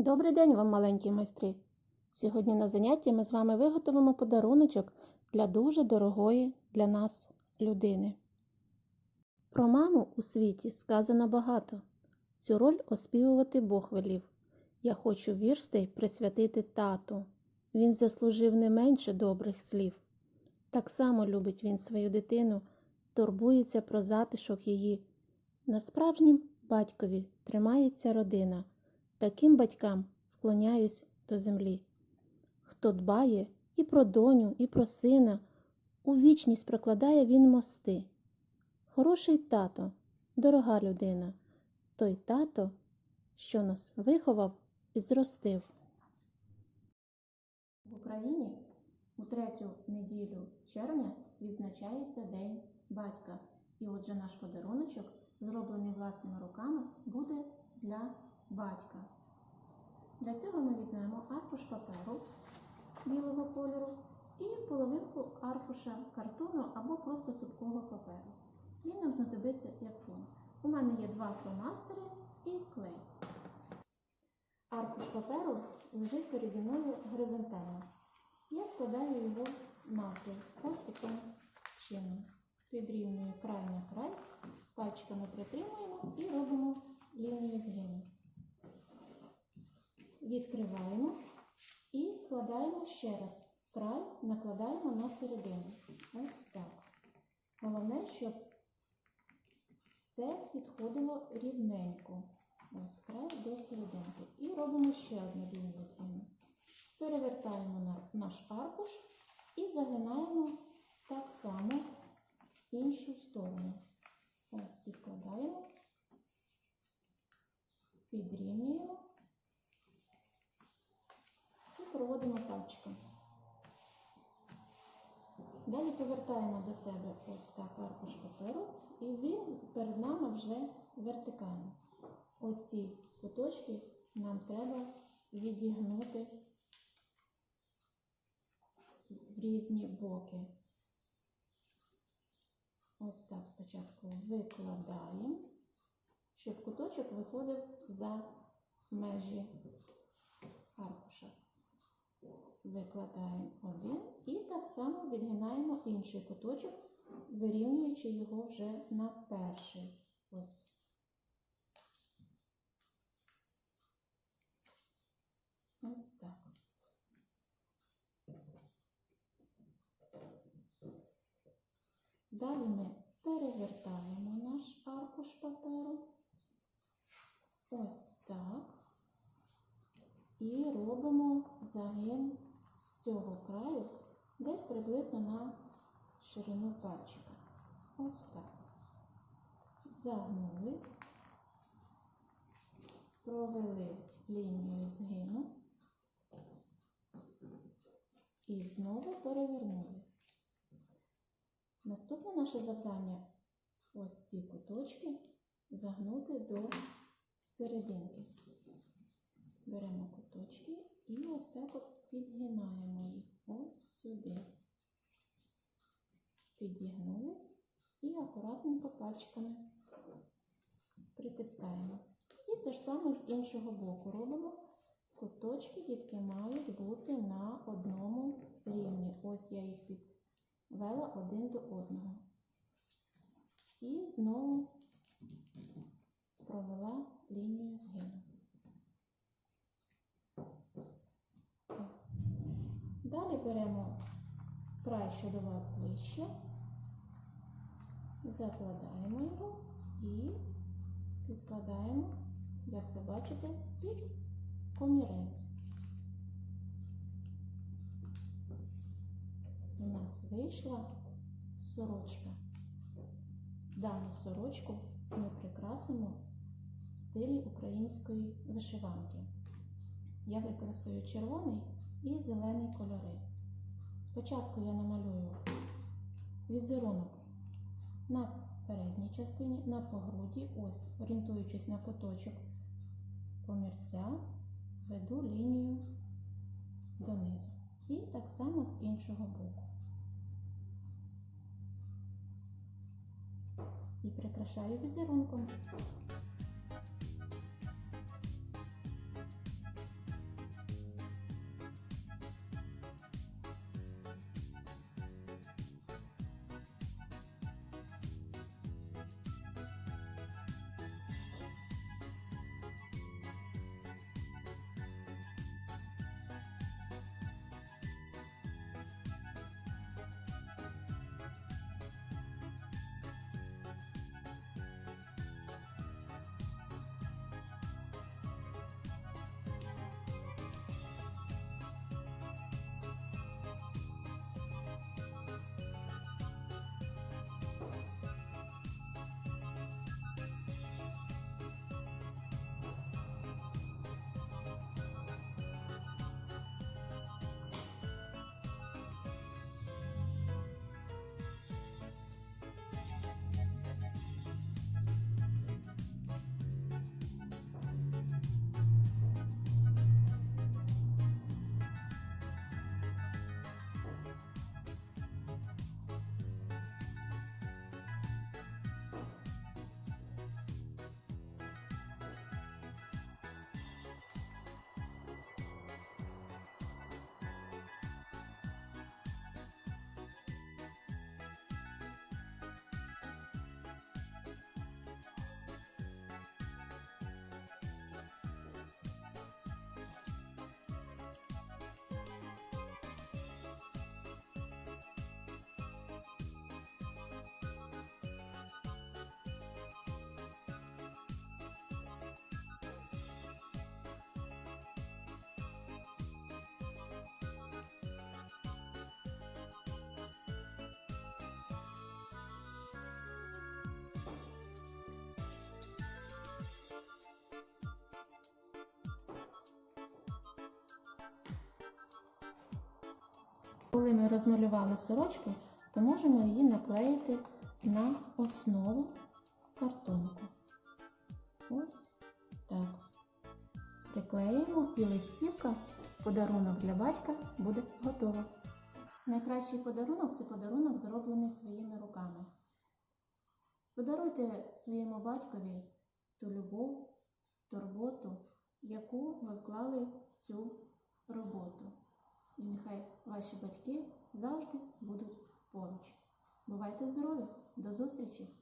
Добрий день вам, маленькі майстри! Сьогодні на занятті ми з вами виготовимо подаруночок для дуже дорогої для нас людини. Про маму у світі сказано багато. Цю роль оспівувати Бог велів. Я хочу вірш цей присвятити тату. Він заслужив не менше добрих слів. Так само любить він свою дитину, турбується про затишок її. На справжнім батькові тримається родина. Таким батькам вклоняюсь до землі. Хто дбає і про доню, і про сина, у вічність прокладає він мости. Хороший тато, дорога людина, той тато, що нас виховав і зростив. В Україні у третю неділю червня відзначається День батька. І отже наш подаруночок, зроблений власними руками, буде для батька. Для цього ми візьмемо аркуш паперу білого кольору і половинку аркуша картону або просто цупкого паперу. Він нам знадобиться як фон. У мене є два фломастери і клей. Аркуш паперу лежить переді мною горизонтально. Я складаю його навпіл ось таким чином. Підрівнюю край на край, пальчиками притримуємо і робимо лінію згину. Відкриваємо і складаємо ще раз. Край накладаємо на середину. Ось так. Головне, щоб все підходило рівненько. Ось край до серединки. І робимо ще одну лінію згину. Перевертаємо наш аркуш і загинаємо так само іншу сторону. Ось підкладаємо, підрівнюємо повертаємо до себе ось так аркуш паперу, і він перед нами вже вертикально. Ось ці куточки нам треба відігнути в різні боки. Ось так спочатку викладаємо, щоб куточок виходив за межі аркуша. Викладаємо один і так само відгинаємо інший куточок, вирівнюючи його вже на перший. Ось. Ось так. Далі ми перевертаємо наш аркуш паперу. Ось так. І робимо загин з цього краю десь приблизно на ширину пальчика. Ось так. Загнули, провели лінію згину і знову перевернули. Наступне наше завдання ось ці куточки загнути до серединки. Беремо куточки і ось так от підгинаємо їх ось сюди. Підігнули і акуратненько пальчиками притискаємо. І те ж саме з іншого боку робимо. Куточки, дітки, мають бути на одному рівні. Ось я їх підвела один до одного. І знову провела лінію згину. Ось. Далі беремо край, що до вас ближче, закладаємо його і підкладаємо, як ви бачите, під комірець. У нас вийшла сорочка. Дану сорочку ми прикрасимо в стилі української вишиванки. Я використаю червоний і зелений кольори. Спочатку я намалюю візерунок на передній частині, на погруді, ось, орієнтуючись на куточок комірця, веду лінію донизу. І так само з іншого боку. І прикрашаю візерунком. Коли ми розмалювали сорочку, то можемо її наклеїти на основу картонку. Ось так. Приклеїмо і листівка, подарунок для батька буде готова. Найкращий подарунок це подарунок, зроблений своїми руками. Подаруйте своєму батькові ту любов, турботу, яку ви вклали в цю роботу. І нехай ваші батьки завжди будуть поруч. Бувайте здорові! До зустрічі!